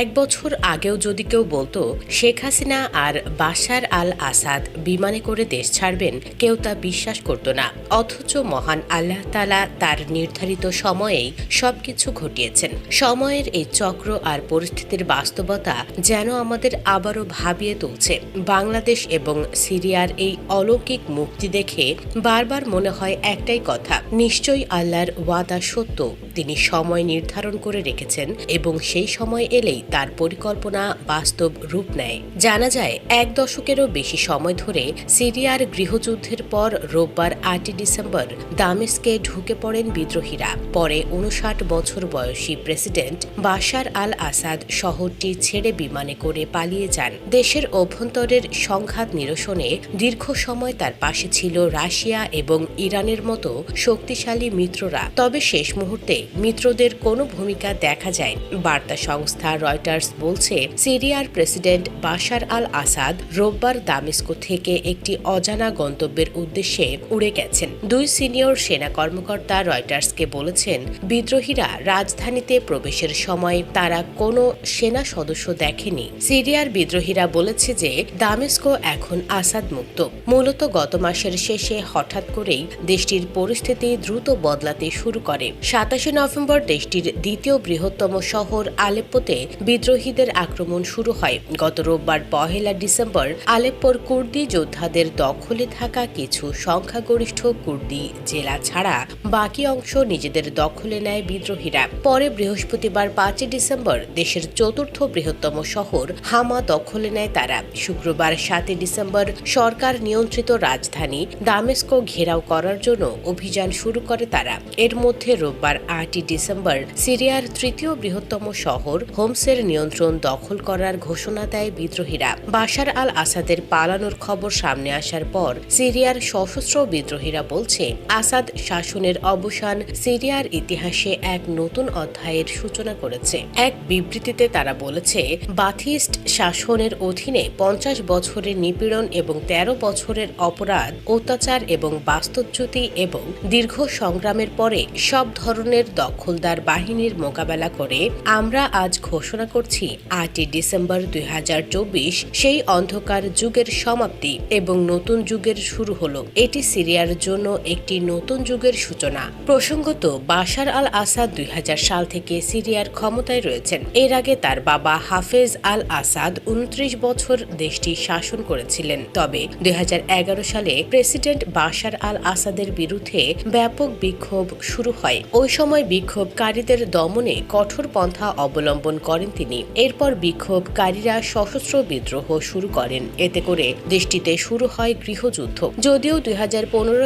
এক বছর আগেও যদি কেউ বলতো, শেখ হাসিনা আর বাশার আল আসাদ বিমানে করে দেশ ছাড়বেন, কেউ তা বিশ্বাস করত না। অথচ মহান আল্লাহ তালা তার নির্ধারিত সময়েই সবকিছু ঘটিয়েছেন। সময়ের এই চক্র আর পরিস্থিতির বাস্তবতা যেন আমাদের আবারও ভাবিয়ে তুলছে। বাংলাদেশ এবং সিরিয়ার এই অলৌকিক মুক্তি দেখে বারবার মনে হয় একটাই কথা, নিশ্চয়ই আল্লাহর ওয়াদা সত্য। তিনি সময় নির্ধারণ করে রেখেছেন এবং সেই সময় এলেই তার পরিকল্পনা বাস্তব রূপ নেয়। জানা যায়, এক দশকেরও বেশি সময় ধরে সিরিয়ার গৃহযুদ্ধের পর রোববার আটই ডিসেম্বর দামেস্কে ঢুকে পড়েন বিদ্রোহীরা। পরে উনষাট বছর বয়সী প্রেসিডেন্ট বাশার আল আসাদ শহরটি ছেড়ে বিমানে করে পালিয়ে যান। দেশের অভ্যন্তরের সংঘাত নিরসনে দীর্ঘ সময় তার পাশে ছিল রাশিয়া এবং ইরানের মতো শক্তিশালী মিত্ররা। তবে শেষ মুহূর্তে মিত্রদের কোনো ভূমিকা দেখা যায় বার্তা সংস্থা রয়টার্স বলছে, সিরিয়ার প্রেসিডেন্ট বাশার আল আসাদ রোববার দামেস্কো থেকে একটি অজানা গন্তব্যের উদ্দেশ্যে উড়ে গেছেন। দুই সিনিয়র সেনা কর্মকর্তা রয়টার্সকে বলেছেন, বিদ্রোহীরা রাজধানীতে প্রবেশের সময় তারা কোনো সেনা সদস্য দেখেনি। সিরিয়ার বিদ্রোহীরা বলেছে যে, দামেস্কো এখন আসাদ মুক্ত মূলত গত মাসের শেষে হঠাৎ করেই দেশটির পরিস্থিতি দ্রুত বদলাতে শুরু করে। সাতাশে নভেম্বর দেশটির দ্বিতীয় বৃহত্তম শহর আলেপ্পোতে বিদ্রোহীদের আক্রমণ শুরু হয়। গত রোববার পহেলা ডিসেম্বর আলেপ্পোর কুর্দি যোদ্ধাদের দখলে থাকা কিছু সংখ্যাগরিষ্ঠ কুর্দি জেলা ছাড়া বাকি অংশ নিজেদের দখলে নেয় বিদ্রোহীরা। পরে বৃহস্পতিবার পাঁচই ডিসেম্বর দেশের চতুর্থ বৃহত্তম শহর হামা দখলে নেয় তারা। শুক্রবার সাতই ডিসেম্বর সরকার নিয়ন্ত্রিত রাজধানী দামেস্কো ঘেরাও করার জন্য অভিযান শুরু করে তারা। এর মধ্যে রোববার আটই ডিসেম্বর, সিরিয়ার তৃতীয় বৃহত্তম শহর, হোমসের নিয়ন্ত্রণ দখল করার ঘোষণা দেয় বিদ্রোহীরা। বাশার আল আসাদের পালানোর খবর সামনে আসার পর, সিরিয়ার সশস্ত্র বিদ্রোহীরা বলছে, আসাদ শাসনের অবসান সিরিয়ার ইতিহাসে এক নতুন অধ্যায়ের সূচনা করেছে। এক বিবৃতিতে তারা বলেছে, বাথিস্ট শাসনের অধীনে পঞ্চাশ বছরের নিপীড়ন এবং ১৩ বছরের অপরাধ, অত্যাচার এবং বাস্তুচ্যুতি এবং দীর্ঘ সংগ্রামের পরে সব ধরনের দখলদার বাহিনীর মোকাবেলা করে আমরা আজ ঘোষণা করছি, আটই ডিসেম্বর দুই হাজার চব্বিশ সেই অন্ধকার যুগের সমাপ্তি এবং নতুন যুগের শুরু হলো। এটি সিরিয়ার জন্য একটি নতুন যুগের সূচনা। প্রসঙ্গত, বাশার আল আসাদ দুই হাজার সাল থেকে সিরিয়ার ক্ষমতায় রয়েছেন। এর আগে তার বাবা হাফেজ আল আসাদ উনত্রিশ বছর দেশটি শাসন করেছিলেন। তবে দুই হাজার এগারো সালে প্রেসিডেন্ট বাশার আল আসাদের বিরুদ্ধে ব্যাপক বিক্ষোভ শুরু হয়। ওই সময় বিক্ষোভকারীদের দমনে কঠোর পন্থা অবলম্বন করেন তিনি। এরপর বিক্ষোভকারীরা সশস্ত্র বিদ্রোহ শুরু করেন। এতে করে দেশটিতে শুরু হয় গৃহযুদ্ধ। যদিও দুই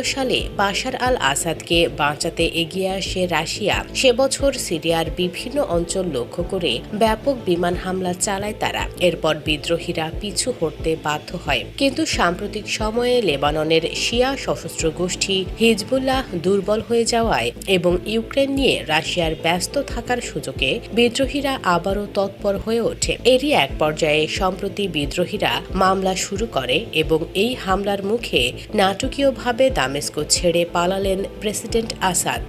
সালে বাশার আল আসাদকে বাঁচাতে এগিয়ে আসে রাশিয়া, সে বছর সিরিয়ার বিভিন্ন অঞ্চল লক্ষ্য করে ব্যাপক বিমান হামলা চালায় তারা। এরপর বিদ্রোহীরা পিছু হটতে বাধ্য হয়। কিন্তু সাম্প্রতিক সময়ে লেবাননের শিয়া সশস্ত্র গোষ্ঠী হিজবুল্লাহ দুর্বল হয়ে যাওয়ায় এবং ইউক্রেন নিয়ে রাশিয়ার ব্যস্ত থাকার সুযোগে বিদ্রোহীরা আবারও তৎপর হয়ে ওঠে। এরই এক পর্যায়ে সম্প্রতি বিদ্রোহীরা মামলা শুরু করে এবং এই হামলার মুখে নাটকীয়ভাবে দামেস্কো ছেড়ে পালালেন প্রেসিডেন্ট আসাদ।